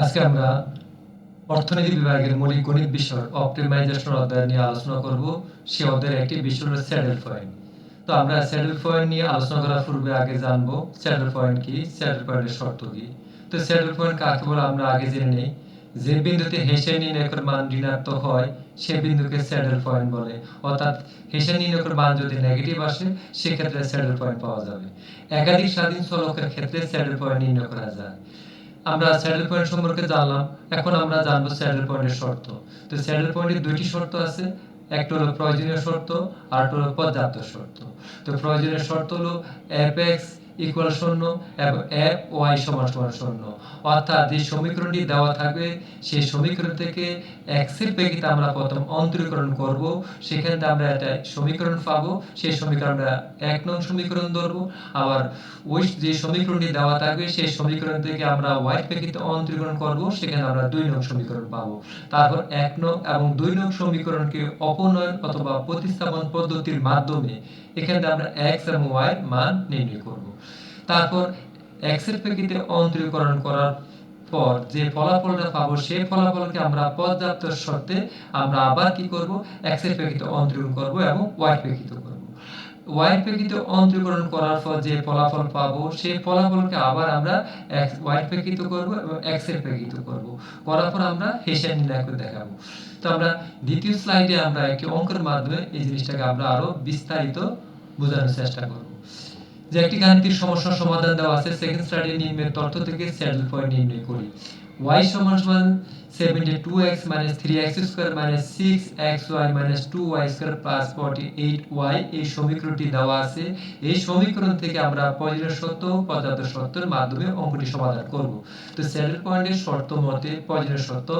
আজকে আমরা অর্থনীতি বিভাগের মৌলিক গণিত বিষয় অপটিমাইজেশন অধ্যায় নিয়ে আলোচনা করব। সে অধ্যায়ের একটি বিষয় হলো স্যাডেল পয়েন্ট তো আমরা স্যাডেল পয়েন্ট নিয়ে আলোচনা করার পূর্বে আগে জানব স্যাডেল পয়েন্ট কি স্যাডেল পয়েন্টের শর্ত কি। তো স্যাডেল পয়েন্ট কাকে বলে আমরা আগে জেনে নেই। যে বিন্দুতে হেসে নির্ণয়কের মান ঋণাত্মক হয়, সে বিন্দুকে স্যাডেল পয়েন্ট বলে। অর্থাৎ হেসে নির্ণয়কের মান যদি নেগেটিভ আসে, সেক্ষেত্রে স্যাডেল পয়েন্ট পাওয়া যাবে। একাধিক স্বাধীন চলকের ক্ষেত্রে স্যাডেল পয়েন্ট নির্ণয় করা যায়। আমরা স্যাডেল পয়েন্ট সম্পর্কে জানলাম, এখন আমরা জানব স্যাডেল পয়েন্টের শর্ত। তো স্যাডেল পয়েন্টের দুইটি শর্ত আছে, একটা হলো প্রয়োজনীয় শর্ত আর হলো পর্যাপ্ত শর্ত। তো প্রয়োজনীয় শর্ত হলো এক্স ইকুয়াল শূন্য এবং এফ ওয়াই সমান সমান শূন্য। অর্থাৎ যে সমীকরণটি দেওয়া থাকবে, সেই সমীকরণ থেকে এক্সের প্রেক্ষিতে আমরা প্রথম অন্তরীকরণ করব। সেখানে আমরা একটা সমীকরণ পাবো। সেই সমীকরণটা এক নং সমীকরণ ধরবো। আবার ওই যে সমীকরণটি দেওয়া থাকবে, সেই সমীকরণ থেকে আমরা ওয়াই প্রেক্ষিতে অন্তরীকরণ করব। সেখানে আমরা দুই নং সমীকরণ পাবো। তারপর এক নং এবং দুই নং সমীকরণকে অপনয়ন অথবা প্রতিস্থাপন পদ্ধতির মাধ্যমে এখানে আমরা এক্স এবং ওয়াই মান নির্ণয় করব। তারপর এক্সের প্রেক্ষিতে অন্তরীকরণ করার পর যে ফলাফলটা পাবো, সেই ফলাফলকে আমরা পর্যাপ্ত শর্তে আমরা আবার কি করব? এক্সের প্রেক্ষিতে অন্তরীকরণ করব এবং ওয়াই প্রেক্ষিত করব। ওয়াই প্রেক্ষিতে অন্তরীকরণ করার পর যে ফলাফল পাবো, সেই ফলাফলকে আবার আমরা এক্স ওয়াই প্রেক্ষিত করব এবং এক্সের প্রেক্ষিত করব। করার পর আমরা হিসাব নির্ণয় করে দেখাবো। তো আমরা দ্বিতীয় স্লাইডে আমরা একটি অঙ্কের মাধ্যমে এই জিনিসটাকে আমরা আরও বিস্তারিত বোঝানোর চেষ্টা করব। যে একটি গাণিতিক সমস্যার সমাধান দেওয়া আছে সেকেন্ড স্টাডি নিম্নের তথ্য থেকে স্যাডেল পয়েন্ট নির্ণয় করি। ওয়াই সমান সমান 72x 3x square 6xy 2y square 48y এই সমীকরণটি দেওয়া আছে। এই সমীকরণ থেকে আমরা প্রয়োজনীয় শর্ত পর্যাপ্ত শর্তের মাধ্যমে অঙ্কটি সমাধান করব। তো স্যাডেল পয়েন্টের শর্ত মতে প্রয়োজনীয় শর্ত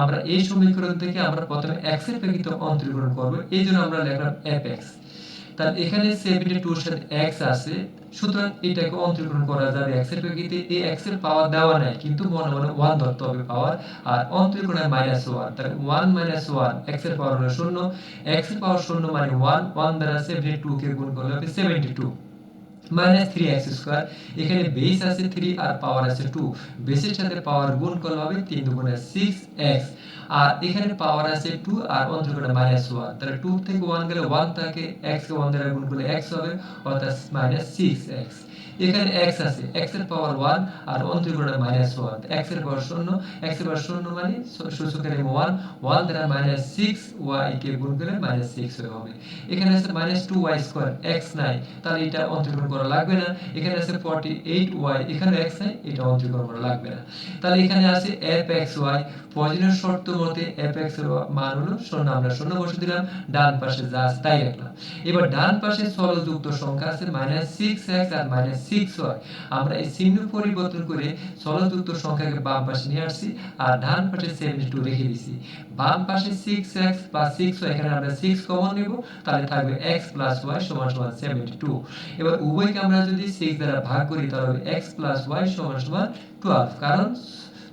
আমরা এই সমীকরণ থেকে আমরা প্রথমে x এর প্রেক্ষিতে অন্তরীকরণ করব। এই জন্য আমরা লিখলাম fx তাহলে এখানে 72 এর সাথে x আছে, সুতরাং এটাকে অন্তরীকরণ করা যাবে x এর প্রেক্ষিতে এই x এর পাওয়ার দেওয়া নাই, কিন্তু মনে মনে 1 ধরতে হবে পাওয়ার আর অন্তরীকরণে মাইনাস 1 তাহলে 1 মাইনাস 1 x এর পাওয়ার হলো 0 x এর পাওয়ার 0 মানে 1 1 দ্বারা 72 কে গুণ করলে হবে 72 মাইনাস থ্রি এক্স স্কোয়ার এখানে বেস আছে থ্রি আর পাওয়ার আছে টু বেসের সাথে পাওয়ার গুণ করলে হবে তিন দুগুণে সিক্স এক্স আর এখানে পাওয়ার আছে টু আর অন্তর্গণে মাইনাস ওয়ান তাহলে টু থেকে ওয়ান গেলে ওয়ান থাকে এক্স কে ওয়ান দ্বারা গুণ করলে এক্স হবে, অর্থাৎ মাইনাস সিক্স এক্স এখানে x আছে, x এর পাওয়ার 1 আর অন্তর্গণে মাইনাস 1 x এর পাওয়ার 0 x এর পাওয়ার 0 মানে সূচকের 1 1 দ্বারা মাইনাস 6 y কে গুণ করলে মাইনাস 6 হবে। এখানে আছে মাইনাস 2y স্কয়ার x নাই, তাহলে এটা অন্তর্গণ করা লাগবে না। এখানে আছে 48y এখানে x নাই, এটা অন্তর্গণ করা লাগবে না। তাহলে এখানে আছে fxy প্রয়োজনীয় শর্ত মতে fx এর মান হলো 0 আমরা 0 বসে দিলাম, ডান পাশে যা আছে তাই রাখলাম। এবার ডান পাশে চলযুক্ত সংখ্যা আছে মাইনাস 6x আর মাইনাস সিক্স হয় আমরা এই চিহ্ন পরিবর্তন করে চলযুক্ত সংখ্যাকে বাম পাশে নিয়ে আসছি আর ডান পাশে সেভেন্টি টু রেখে দিছি। বাম পাশে সিক্স এক্স প্লাস সিক্স এখানে আমরা সিক্স কমন নিব, তাহলে থাকবে এক্স প্লাস ওয়াই সমান সমান সেভেন্টি টু এবার উভয়কে আমরা যদি সিক্স দ্বারা ভাগ করি, তাহলে এক্স প্লাস ওয়াই সমান সমান টুয়েলভ কারণ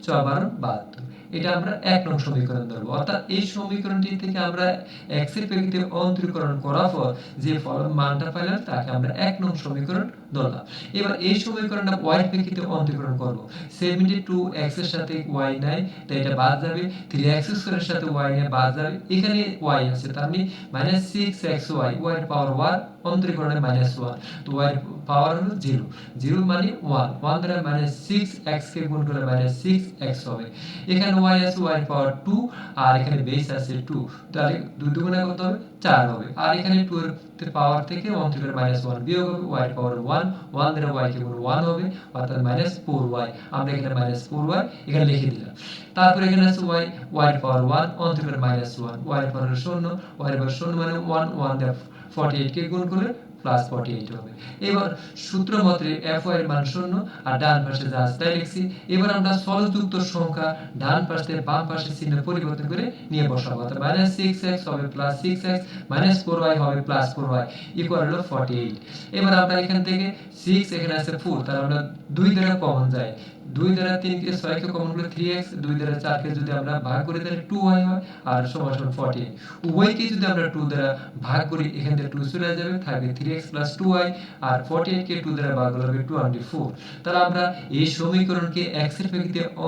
ছয় বারো, বাহাত্তর। এটা আমরা এক নং সমীকরণ ধরবো। অর্থাৎ এই সমীকরণটি থেকে আমরা এক্সের প্রেক্ষিতে অন্তরীকরণ করার পর যে ফল, মানটা পাইলাম, তাকে আমরা এক নং সমীকরণ ধরলাম এবার এই সমীকরণটা এর প্রেক্ষিতে অন্তরীকরণ করব। 72 x এর সাথে y নাই, তাই এটা বাদ যাবে। 3x স্কয়ারের সাথে y নিয়ে বাদ যাবে। এখানে y আছে, তার মানে -6xy y এর পাওয়ার 1 অন্তরীকরণে -1 তো y এর পাওয়ার হলো 0 0 মানে 1 1 দ্বারা -6x কে গুণ করলে -6x হবে। এখানে y আছে এর পাওয়ার 2 আর এখানে বেস আছে 2 তাহলে 2 দুগুণে কত হবে? 4 হবে। আর এখানে 2 এর পাওয়ার থেকে 1 থেকে -1 বিয়োগ হবে এর পাওয়ার 1 1 দ্বারা y কে 1 হবে অর্থাৎ -4y আমরা এখানে -4y এখানে লিখে দিলাম। তারপর এখানে আছে y এর পাওয়ার 1 1 থেকে -1 y এর পাওয়ার 0 y এর পাওয়ার 0 মানে 1 1 দ্বারা 48 কে গুণ করলে প্লাস 48 হবে। এবার সূত্র মতে fy এর মান শূন্য আর ডান পাশে যা আছে তাই লিখছি। এবার আমরা সরলযুক্ত সংখ্যা ডান পাশ বাম পাশে চিহ্ন পরিবর্তন করে নিয়ে বসাবো। অর্থাৎ মাইনাস সিক্স এক্স হবে plus six X minus four Y হবে প্লাস ফোর ওয়াই ইকুয়াল হলো ফর্টি এইট এবার আমরা এখান থেকে সিক্স এখানে আছে ফোর তাহলে আমরা দুই দ্বারা কমন যায়। দুই দ্বারা তিনকে ছয়কে কমন থ্রি এক্স দুই দ্বারা চারকে যদি আমরা ভাগ করি, তাহলে টু ওয়াই হয়, আর সমান সমান ফর্টি উভয়কে যদি আমরা টু দ্বারা ভাগ করি, এখান থেকে টু চলে যাবে, থাকবে three X plus two Y আর ফর্টি এইটকে টু দ্বারা ভাগ হবে টোয়েন্টি ফোর তাহলে আমরা এই সমীকরণকে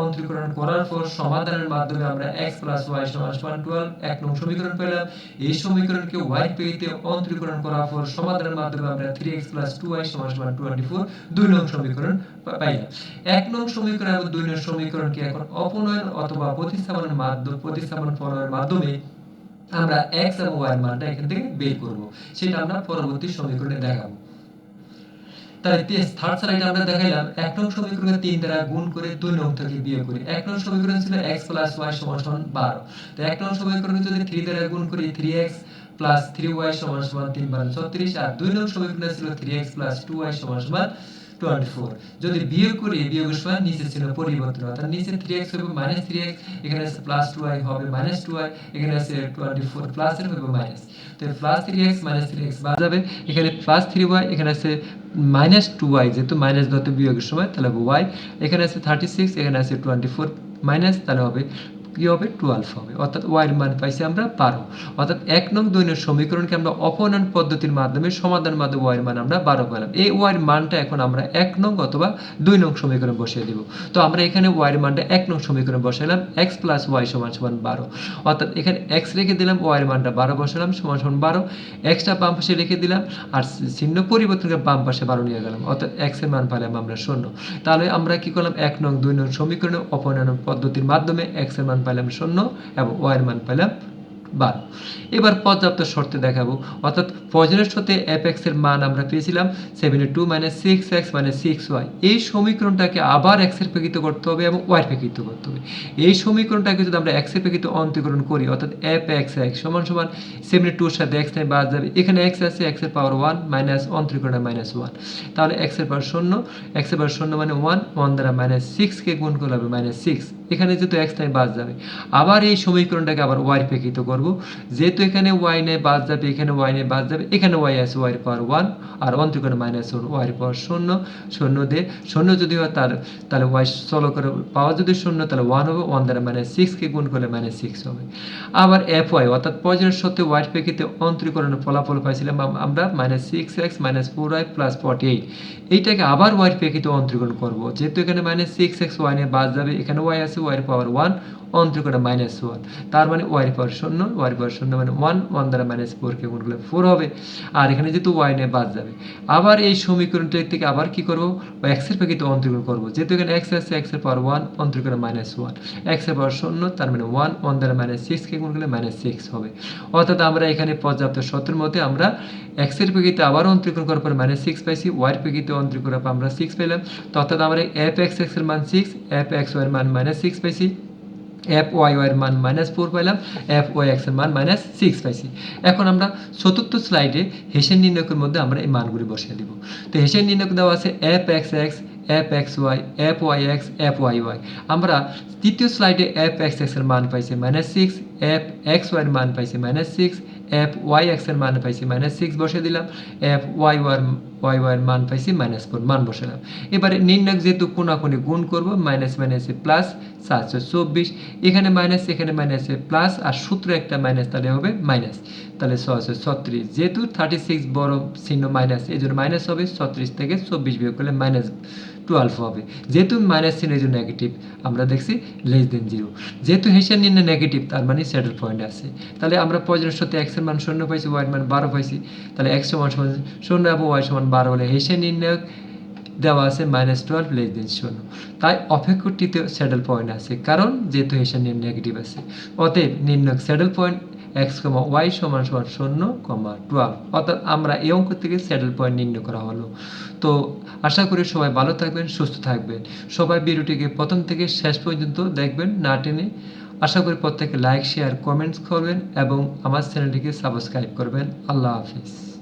অন্তরীকরণ করার পর সমাধানের মাধ্যমে আমরা এক্স প্লাস ওয়াই সমান সমান টুয়েলভ এক নং সমীকরণ পেলাম। এই সমীকরণকে ওয়াই প্রেক্ষিতে অন্তরীকরণ করার পর সমাধানের মাধ্যমে আমরা three X plus two Y সমান সমান টোয়েন্টি ফোর দুই নং সমীকরণ পা- পাইলাম এক নং সমীকরণ এবং দুই নং সমীকরণকে এখন অপনয়ন অথবা প্রতিস্থাপনের মাধ্যমে প্রতিস্থাপন করার মাধ্যমে আমরা x এবং এর মানটা এখান থেকে বের করব। সেটা আমরা পরবর্তী সমীকরণে দেখাবো। তাহলে থার্ড স্লাইডে আমরা দেখাইলাম, এক নং সমীকরণকে তিন দ্বারা গুণ করে দুই নং থেকে বিয়োগ করি। এক নং সমীকরণ ছিল x প্লাস সমান সমান বারো। তো এক নং সমীকরণকে যদি থ্রি দ্বারা গুণ করি three X plus three Y সমান সমান তিন বার, ছত্রিশ। আর দুই নং সমীকরণে ছিল three X plus two Y সমান সমান টোয়েন্টি যদি বিয়োগ করি বিয়োগের সময় নিচে ছিল পরিবর্তন। অর্থাৎ নিচে থ্রি এক্স হবে মাইনাস থ্রি এক্স এখানে আছে প্লাস টু ওয়াই হবে মাইনাস টু ওয়াই এখানে আছে টোয়েন্টি ফোর হবে মাইনাস তো plus three X minus three X যাবে। এখানে প্লাস থ্রি ওয়াই এখানে আছে মাইনাস টু ওয়াই যেহেতু মাইনাস গত বিয়োগের সময়, তাহলে ওয়াই এখানে আছে থার্টি সিক্স এখানে আছে টোয়েন্টি ফোর মাইনাস তাহলে হবে কি হবে টুয়েলভ হবে, অর্থাৎ ওয়াই এর মান পাইছি আমরা বারো। অর্থাৎ এক নং নং সমীকরণকে আমরা অপনয়ন পদ্ধতির মাধ্যমে সমাধান মাধ্যমে ওয়াই এর মান আমরা বারো পেলাম। এই ওয়াই এর মানটা এখন আমরা এক নং অথবা দুই নং সমীকরণ বসিয়ে দিব। তো আমরা এখানে ওয়াই এর মানটা এক নং সমীকরণ বসাইলাম এক্স প্লাস ওয়াই সমান সমান বারো। অর্থাৎ এখানে এক্স রেখে দিলাম ওয়াই এর মানটা বারো বসালাম, সমান সমান বারো। এক্সটা বাম পাশে রেখে দিলাম, আর চিহ্ন পরিবর্তন বাম পাশে বারো নিয়ে গেলাম, অর্থাৎ এক্সের মান পেলাম আমরা শূন্য। তাহলে আমরা কি করলাম, এক নং দুই নং সমীকরণে অপনয়ন পদ্ধতির মাধ্যমে এক্সের মান পেলাম শূন্য এবং ওয়াই এর মান পেলাম বারো। এবার পর্যাপ্ত শর্তে দেখাবো। অর্থাৎ প্রয়োজনের সাথে এফ এক্সের মান আমরা পেয়েছিলাম seven two minus six X minus six Y এই সমীকরণটাকে আবার এক্সের প্রেক্ষিত করতে হবে এবং ওয়াই প্রেক্ষিত করতে হবে। এই সমীকরণটাকে যদি আমরা এক্সের প্রেক্ষিত অন্তরীকরণ করি, অর্থাৎ এফ এক্স এক্স সমান সমান সেভেন টুর সাথে এক্স নাই বাদ যাবে। এখানে এক্স আছে এক্সের পাওয়ার ওয়ান মাইনাস অন্তরীকরণে মাইনাস ওয়ান তাহলে এক্সের পাওয়ার শূন্য এক্সের পাওয়ার শূন্য মানে ওয়ান ওয়ান দ্বারা মাইনাস সিক্সকে গুণ করলে হবে মাইনাস সিক্স এখানে যেহেতু এক্স নাই বাদ যাবে। আবার এই সমীকরণটাকে আবার ওয়াই প্রেক্ষিত করব। যেহেতু এখানে ওয়াই নেই বাদ যাবে, এখানে ওয়াই নেই বাদ যাবে, এখানে ওয়াই আছে ওয়াই পাওয়ার ওয়ান আর অন্তর্গত মাইনাস ওয়ান ওয়াই পাওয়ার শূন্য শূন্য দিয়ে, শূন্য যদি হয় তার তাহলে ওয়াই ষোলো করে পাওয়ার যদি শূন্য, তাহলে ওয়ান হবে ওয়ান দ্বারা মাইনাস সিক্সকে গুণ করলে মাইনাস সিক্স হবে। আবার এফ ওয়াই অর্থাৎ প্রয়োজনের সত্ত্বে ওয়াই প্রেক্ষিতে অন্তরীকরণের ফলাফল পাইছিলাম আমরা minus six X minus four Y plus forty eight এইটাকে আবার ওয়াই প্রেক্ষিতে অন্তরীকরণ করব। যেহেতু এখানে মাইনাস সিক্স এক্স ওয়াই নিয়ে বাদ যাবে, এখানে ওয়াই আছে ওয়াই পাওয়ার ওয়ান অন্তরীকরণ মাইনাস ওয়ান তার মানে ওয়াই পাওয়ার শূন্য ওয়াই পাওয়ার শূন্য মানে ওয়ান ওয়ান দ্বারা মাইনাস ফোরকে গুণ করলে ফোর হবে। আর এখানে যেহেতু ওয়াই নিয়ে বাদ যাবে, আবার এই সমীকরণটা থেকে আবার কি করব? এক্সের প্রেক্ষিতে অন্তরীকরণ করব। যেহেতু এখানে এক্স আছে এক্সের পাওয়ার ওয়ান অন্তরীকরণ মাইনাস ওয়ান এক্সের পাওয়ার শূন্য, তার মানে ওয়ান ওয়ান দ্বারা মাইনাস সিক্সকে গুণ করলে মাইনাস সিক্স হবে। অর্থাৎ আমরা এখানে পর্যাপ্ত সত্যের মধ্যে আমরা এক্সের প্রেক্ষিতে আবার অন্তরীকরণ করার পর মাইনাস সিক্স পাইছি ওয়াই এর প্রেক্ষিতে অন্তরীকরণ করার পর আমরা সিক্স পেলাম। অর্থাৎ আমরা এফ এক্স এক্সের মান সিক্স এফ এক্স ওয়াই এর মান মাইনাস সিক্স পাইছি এফ ওয়াই এর মান মাইনাস ফোর পাইলাম এফ ওয়াই এক্সের মান মাইনাস সিক্স পাইছি এখন আমরা চতুর্থ স্লাইডে হেসেন নির্ণয়কের মধ্যে আমরা এই মানগুলি বসিয়ে দিব। তো হেসেন নির্ণয়ক দেওয়া আছে F X X F X Y F Y X F Y Y আমরা তৃতীয় স্লাইডে এফ এক্স এক্সের মান পাইছি minus six F X Y এর মান পাইছি মাইনাস সিক্স এফ ওয়াই এক্সের মান পাইছি মাইনাস সিক্স বসে দিলাম। এফ ওয়াই ওয়ার ওয়াই এর মান পাইছি মাইনাস ফোর মান বসালাম। এবারে নির্ণয় যেহেতু কোনাকুনি গুণ করব মাইনাস মাইনাসে প্লাস সাতশো চব্বিশ। এখানে মাইনাস এখানে মাইনাসে প্লাস আর সূত্র একটা মাইনাস তাহলে হবে মাইনাস তাহলে ছয়শো ছত্রিশ। যেহেতু থার্টি সিক্স বড় চিহ্ন মাইনাস এই জন্য মাইনাস হবে ছত্রিশ থেকে চব্বিশ বিয়োগ করলে মাইনাস টুয়েলভ হবে। যেহেতু মাইনাস চিহ্ন এই জন্য নেগেটিভ আমরা দেখছি লেস দেন জিরো যেহেতু হিসাব নির্ণয় নেগেটিভ তার মানে স্যাডেল পয়েন্ট আছে। তাহলে আমরা প্রয়োজনের সাথে এক্সের মান শূন্য পাইছি ওয়াই মান বারো পাইছি। তাহলে এক্স সমান সমান শূন্য এবং ওয়াই সমান বারো হলে হিসাব নির্ণায়ক দেওয়া আছে মাইনাস টুয়েলভ লেস দেন শূন্য তাই অপেক্ষকটিতে স্যাডেল পয়েন্ট আছে, কারণ যেহেতু হিসাব নির্ণয় নেগেটিভ আছে। অতএব নির্ণয় saddle point X comma Y সমান সমান শূন্য কমা টুয়েলভ অর্থাৎ আমরা এই অঙ্ক থেকে স্যাডেল পয়েন্ট নির্ণয় করা হলো। তো আশা করি সবাই ভালো থাকবেন, সুস্থ থাকবেন। সবাই ভিডিওটিকে প্রথম থেকে শেষ পর্যন্ত দেখবেন না টেনে। আশা করি প্রত্যেকে লাইক শেয়ার কমেন্টস করবেন এবং আমার চ্যানেলটিকে সাবস্ক্রাইব করবেন। আল্লাহ হাফিজ।